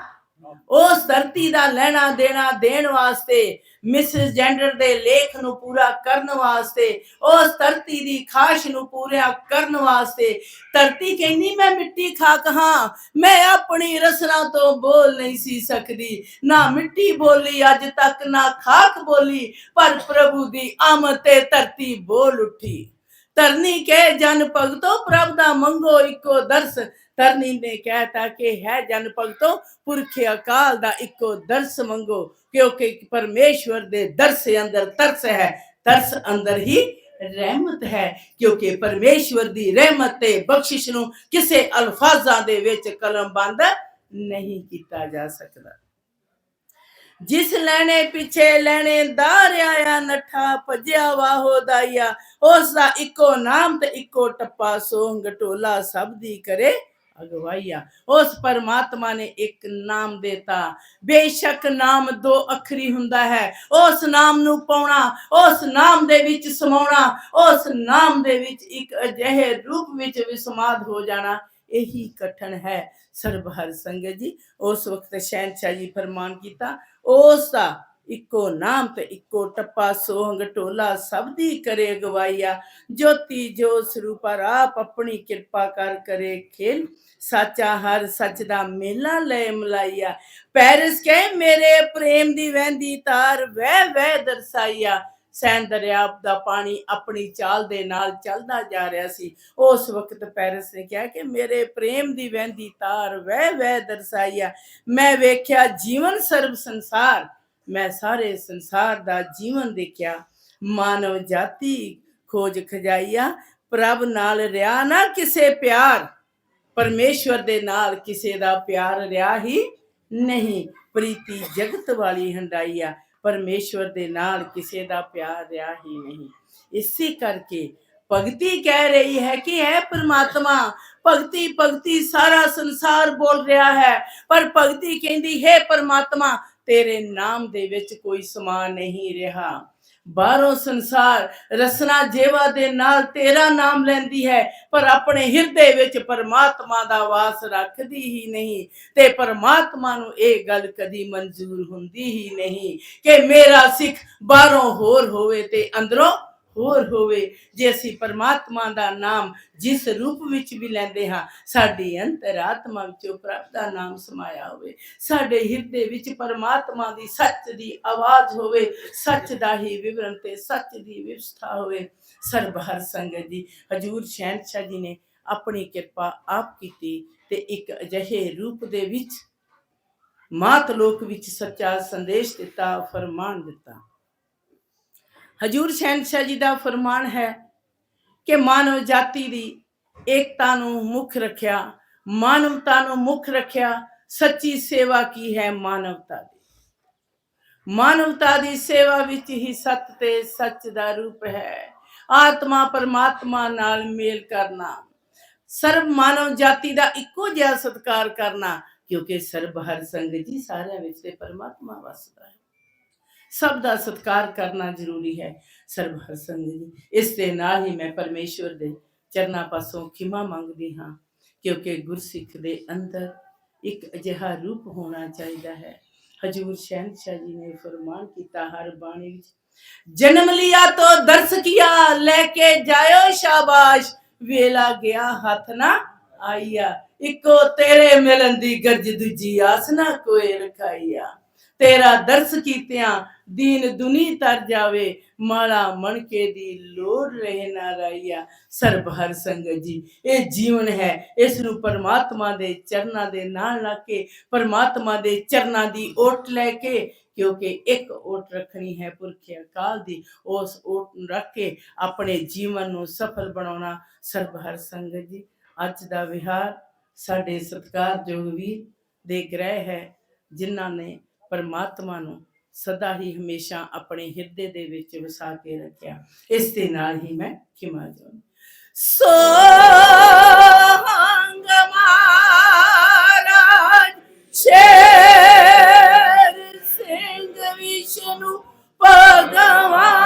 S2: ਉਸ ਧਰਤੀ ਦਾ ਲੈਣਾ ਦੇਣਾ ਦੇਣ ਵਾਸਤੇ ਮਿਸਿਸ ਜੈਂਡਰ ਦੇ ਲੇਖ ਨੂੰ ਪੂਰਾ ਕਰਨ ਵਾਸਤੇ, ਉਸ ਧਰਤੀ ਦੀ ਖਾਸ਼ ਨੂੰ ਪੂਰਾ ਕਰਨ ਵਾਸਤੇ, ਧਰਤੀ ਕਹਿੰਦੀ, ਮੈਂ ਮਿੱਟੀ ਖਾਕ ਹਾਂ ਮੈਂ ਆਪਣੀ ਰਸਨਾ ਤੋਂ ਬੋਲ ਨਹੀਂ ਸੀ ਸਕਦੀ, ਨਾ ਮਿੱਟੀ ਬੋਲੀ, ਅੱਜ ਤੱਕ ਨਾ ਖਾਕ ਬੋਲੀ, ਪਰ ਪ੍ਰਭੂ ਦੀ ਆਮਦ ਤੇ ਧਰਤੀ ਬੋਲ ਉੱਠੀ। ਧਰਨੀ ਕੇ ਜਨ ਭਗਤੋ, ਪ੍ਰਭ ਦਾ ਮੰਗੋ ਇੱਕੋ ਦਰਸ। ਧਰਨੀ ਨੇ ਕਹਿਤਾ ਕਿ ਹੈ ਜਨ ਭਗਤੋ, ਪੁਰਖ ਅਕਾਲ ਦਾ ਇੱਕੋ ਦਰਸ ਮੰਗੋ, ਕਿਉਂਕਿ ਪਰਮੇਸ਼ਵਰ ਦੇ ਦਰਸ ਅੰਦਰ ਤਰਸ ਹੈ। ਤਰਸ ਅੰਦਰ ਹੀ ਰਹਿਮਤ ਹੈ, ਕਿਉਂਕਿ ਪਰਮੇਸ਼ਵਰ ਦੀ ਰਹਿਮਤ ਤੇ ਬਖਸ਼ਿਸ਼ ਨੂੰ ਕਿਸੇ ਅਲਫਾਜ਼ਾਂ ਦੇ ਵਿੱਚ ਕਲਮਬੰਦ ਨਹੀਂ ਕੀਤਾ ਜਾ ਸਕਦਾ। ਜਿਸ ਲੈਣੇ ਪਿੱਛੇ ਲੈਣੇ ਦਾਰ ਆਇਆ ਨੱਠਾ ਭਜਿਆ ਵਾਹੋ ਦਾਈਆ। ਉਸ ਦਾ ਇੱਕੋ ਨਾਮ ਤੇ ਇੱਕੋ ਟੱਪਾ ਸੋਹੰਗ ਟੋਲਾ ਸਭ ਦੀ ਕਰੇ ਅਗਵਾਈਆ। ਉਸ ਪਰਮਾਤਮਾ ਨੇ ਇੱਕ ਨਾਮ ਦਿੱਤਾ। ਬੇਸ਼ੱਕ ਨਾਮ ਦੋ ਅੱਖਰੀ ਹੁੰਦਾ ਹੈ। ਉਸ ਨਾਮ ਨੂੰ ਪਾਉਣਾ, ਉਸ ਨਾਮ ਦੇ ਵਿੱਚ ਸਮਾਉਣਾ, ਉਸ ਨਾਮ ਦੇ ਵਿੱਚ ਇੱਕ ਅਜਿਹੇ ਰੂਪ ਵਿੱਚ ਵਿਸਮਾਦ ਹੋ ਜਾਣਾ। ਇਹੀ ਕਠਨ ਹੈ ਸਰਬ ਹਰ ਸੰਗਤ ਜੀ। ਉਸ ਵਕਤ ਸ਼ਹਿਨशाह ਜੀ ਫਰਮਾਨ ਕੀਤਾ, ਉਸ ਦਾ ਇੱਕੋ ਨਾਮ ਤੇ ਇੱਕੋ ਟੱਪਾ, ਸੋਹੰਗ ਟੋਲਾ ਸਭ ਦੀ ਕਰੇ ਗਵਾਈਆ ਜੋਤੀ ਜੋ ਸਰੂਪ ਆਪ ਆਪਣੀ ਕਿਰਪਾ ਕਰ ਕਰੇ ਖੇਲ। ਸਾਚਾ ਹਰ ਸੱਚ ਦਾ ਮੇਲਾ ਲੈ ਮਲਾਈਆ। ਪੈਰਿਸ ਕੇ ਮੇਰੇ ਪ੍ਰੇਮ ਦੀ ਵਹਿੰਦੀ ਤਾਰ ਵਹਿ ਵਹਿ ਦਰਸਾਈਆ। ਸੈਨ ਦਰਿਆ ਦਾ ਪਾਣੀ ਆਪਣੀ ਚਾਲ ਦੇ ਨਾਲ ਚੱਲਦਾ ਜਾ ਰਿਹਾ ਸੀ। ਉਸ ਵਕਤ ਪੈਰਿਸ ਨੇ ਕਿਹਾ ਕਿ ਮੇਰੇ ਪ੍ਰੇਮ ਦੀ ਵਹਿੰਦੀ ਤਾਰ ਵਹਿ ਵਹਿ ਦਰਸਾਈਆ ਮੈਂ ਵੇਖਿਆ ਜੀਵਨ ਸਰਬ ਸੰਸਾਰ। ਮੈਂ ਸਾਰੇ ਸੰਸਾਰ ਦਾ ਜੀਵਨ ਦੇਖਿਆ। ਮਾਨਵ ਜਾਤੀ ਖੋਜ ਖਜਾਈਆ। ਪ੍ਰਭ ਨਾਲ ਰਿਆ ਨਾ ਕਿਸੇ ਪਿਆਰ। ਪਰਮੇਸ਼ਵਰ ਦੇ ਨਾਲ ਕਿਸੇ ਦਾ ਪਿਆਰ ਰਿਆ ਹੀ ਨਹੀਂ। ਪ੍ਰੀਤੀ ਜਗਤ ਵਾਲੀ ਹੰਡਾਈਆ ਪਰਮੇਸ਼ਵਰ ਦੇ ਨਾਲ ਕਿਸੇ ਦਾ ਪਿਆਰ ਰਿਆ ਹੀ ਨਹੀਂ। ਇਸੇ ਕਰਕੇ ਭਗਤੀ ਕਹਿ ਰਹੀ ਹੈ ਕਿ ਹੈ ਪ੍ਰਮਾਤਮਾ, ਭਗਤੀ ਭਗਤੀ, ਸਾਰਾ ਸੰਸਾਰ ਬੋਲ ਰਿਹਾ ਹੈ। ਪਰ ਭਗਤੀ ਕਹਿੰਦੀ, ਹੈ ਪ੍ਰਮਾਤਮਾ, ਤੇਰੇ ਨਾਮ ਦੇ ਵਿੱਚ ਕੋਈ ਸਮਾ ਨਹੀਂ ਰਿਹਾ। ਬਾਹਰੋਂ ਸੰਸਾਰ ਰਸਨਾ ਜੇਵਾ ਦੇ ਨਾਲ ਤੇਰਾ ਨਾਮ ਲੈਂਦੀ ਹੈ, ਪਰ ਆਪਣੇ ਹਿਰਦੇ ਵਿੱਚ ਪਰਮਾਤਮਾ ਦਾ ਵਾਸ ਰੱਖਦੀ ਹੀ ਨਹੀਂ ਤੇ ਪਰਮਾਤਮਾ ਨੂੰ ਇਹ ਗੱਲ ਕਦੀ ਮਨਜ਼ੂਰ ਹੁੰਦੀ ਹੀ ਨਹੀਂ ਕਿ ਮੇਰਾ ਸਿੱਖ ਬਾਹਰੋਂ ਹੋਰ ਹੋਵੇ ਤੇ ਅੰਦਰੋਂ ਹੋਰ ਹੋਵੇ, ਜੇ ਅਸੀਂ ਪਰਮਾਤਮਾ ਦਾ ਨਾਮ ਜਿਸ ਰੂਪ ਵਿੱਚ ਵੀ ਲੈਂਦੇ ਹਾਂ, ਸਾਡੀ ਅੰਤਰਾਤਮਾ ਵਿੱਚੋਂ ਪ੍ਰਭ ਦਾ ਨਾਮ ਸਮਾਇਆ ਹੋਵੇ, ਸਾਡੇ ਹਿਰਦੇ ਵਿੱਚ ਪਰਮਾਤਮਾ ਦੀ ਸੱਚ ਦੀ ਆਵਾਜ਼ ਹੋਵੇ, ਸੱਚ ਦਾ ਹੀ ਵਿਵਰਣ ਤੇ ਸੱਚ ਦੀ ਵਿਵਸਥਾ ਹੋਵੇ, ਸਰਬਹਰ ਸੰਗਤ ਜੀ, ਹਜੂਰ ਸ਼ਹਿਨशाह ਜੀ ਨੇ ਆਪਣੀ ਕਿਰਪਾ ਆਪ ਕੀਤੀ ਤੇ ਇੱਕ ਅਜਿਹੇ ਰੂਪ ਦੇ ਵਿੱਚ ਮਾਤ ਲੋਕ ਵਿੱਚ ਸੱਚਾ ਸੰਦੇਸ਼ ਦਿੱਤਾ, ਫਰਮਾਨ ਦਿੱਤਾ। ਹਜੂਰ ਸ਼ਹਿਨशाह ਜੀ ਦਾ ਫਰਮਾਨ ਹੈ ਕਿ ਮਾਨਵ ਜਾਤੀ ਦੀ ਏਕਤਾ ਨੂੰ ਮੁੱਖ ਰੱਖਿਆ, ਮਾਨਵਤਾ ਨੂੰ ਮੁੱਖ ਰੱਖਿਆ ਸੱਚੀ ਸੇਵਾ ਕੀ ਹੈ ਮਾਨਵਤਾ ਦੀ। ਮਾਨਵਤਾ ਦੀ ਸੇਵਾ ਵਿੱਚ ਹੀ ਸੱਤ ਤੇ ਸੱਚ ਦਾ ਰੂਪ ਹੈ। ਆਤਮਾ ਪਰਮਾਤਮਾ ਨਾਲ ਮੇਲ ਕਰਨਾ, ਸਰਬ ਮਾਨਵ ਜਾਤੀ ਦਾ ਇੱਕੋ ਜਿਹਾ ਸਤਿਕਾਰ ਕਰਨਾ, ਕਿਉਂਕਿ ਸਰਬ ਹਰ ਸੰਗਤ ਜੀ ਸਾਰਿਆਂ ਵਿੱਚ ਤੇ ਪਰਮਾਤਮਾ ਵਸਦਾ ਹੈ। ਸਭ ਦਾ ਸਤਿਕਾਰ ਕਰਨਾ ਜ਼ਰੂਰੀ ਹੈ ਸਰਬ ਹਰ ਜੀ ਇਸ ਦੇ ਨਾਲ ਹੀ ਮੈਂ ਪਰਮੇਸ਼ਵਰ ਦੇ ਚਰਨਾਂ ਪਾਸੋਂ ਖਿਮਾ ਮੰਗਦੀ ਹਾਂ, ਕਿਉਂਕਿ ਗੁਰਸਿੱਖ ਦੇ ਅੰਦਰ ਇੱਕ ਅਜਿਹਾ ਰੂਪ ਹੋਣਾ ਚਾਹੀਦਾ ਹੈ। ਹਜੂਰ ਸ਼ਹਿਨशाह ਜੀ ਨੇ ਫਰਮਾਨ ਕੀਤਾ ਹਰ ਬਾਣੀ ਵਿੱਚ, ਜਨਮ ਲਿਆ ਤੋ ਦਰਸ ਕੀਆ, ਲੈ ਕੇ ਜਾਇਓ ਸ਼ਾਬਾਸ਼। ਵੇਲਾ ਗਿਆ ਹੱਥ ਨਾ ਆਈਆ, ਇੱਕੋ ਤੇਰੇ ਮਿਲਣ ਦੀ ਗਰਜ ਦੂਜੀ ਆਸ ਨਾ ਕੋਈ ਰਖਾਈਆ। ਤੇਰਾ ਦਰਸ ਕੀਤਿਆਂ ਦੀਨ ਦੁਨੀ ਤਰ ਜਾਵੇ, ਮਾਲਾ ਮਣਕੇ ਦੀ ਲੋੜ ਰਹੇ ਨਾ ਰਾਈਆ। ਸਰਬ ਹਰ ਸੰਗਤ ਜੀ, ਇਹ ਜੀਵਨ ਹੈ ਇਸ ਨੂੰ ਪਰਮਾਤਮਾ ਦੇ ਚਰਨਾਂ ਦੇ ਨਾਲ ਲਾ ਕੇ, ਪਰਮਾਤਮਾ ਦੇ ਚਰਨਾਂ ਦੀ ਓਟ ਲੈ ਕੇ, ਕਿਉਂਕਿ ਇੱਕ ਓਟ ਰੱਖਣੀ ਹੈ ਪੁਰਖ ਅਕਾਲ ਦੀ, ਉਸ ਓਟ ਨੂੰ ਰੱਖ ਕੇ ਆਪਣੇ ਜੀਵਨ ਨੂੰ ਸਫਲ ਬਣਾਉਣਾ ਸਰਬ ਹਰ ਸੰਗਤ ਜੀ। ਅੱਜ ਦਾ ਵਿਹਾਰ ਸਾਡੇ ਸਤਿਕਾਰਯੋਗ ਵੀਰ ਦੇ ਗ੍ਰਹਿ ਹੈ, ਜਿਨ੍ਹਾਂ ਨੇ ਪਰਮਾਤਮਾ ਨੂੰ ਸਦਾ ਹੀ ਹਮੇਸ਼ਾ ਆਪਣੇ ਹਿਰਦੇ ਦੇ ਵਿੱਚ ਵਸਾ ਕੇ ਰੱਖਿਆ। ਇਸ ਦੇ ਨਾਲ ਹੀ ਮੈਂ ਖਿਮਾ ਚਾਹੁੰਦਾ ਸੋਹੰਗ ਮਹਾਰਾਜ, ਸ਼ੇਰ ਸਿੰਘ ਵਿਸ਼ਨੂੰ ਭਗਵਾਨ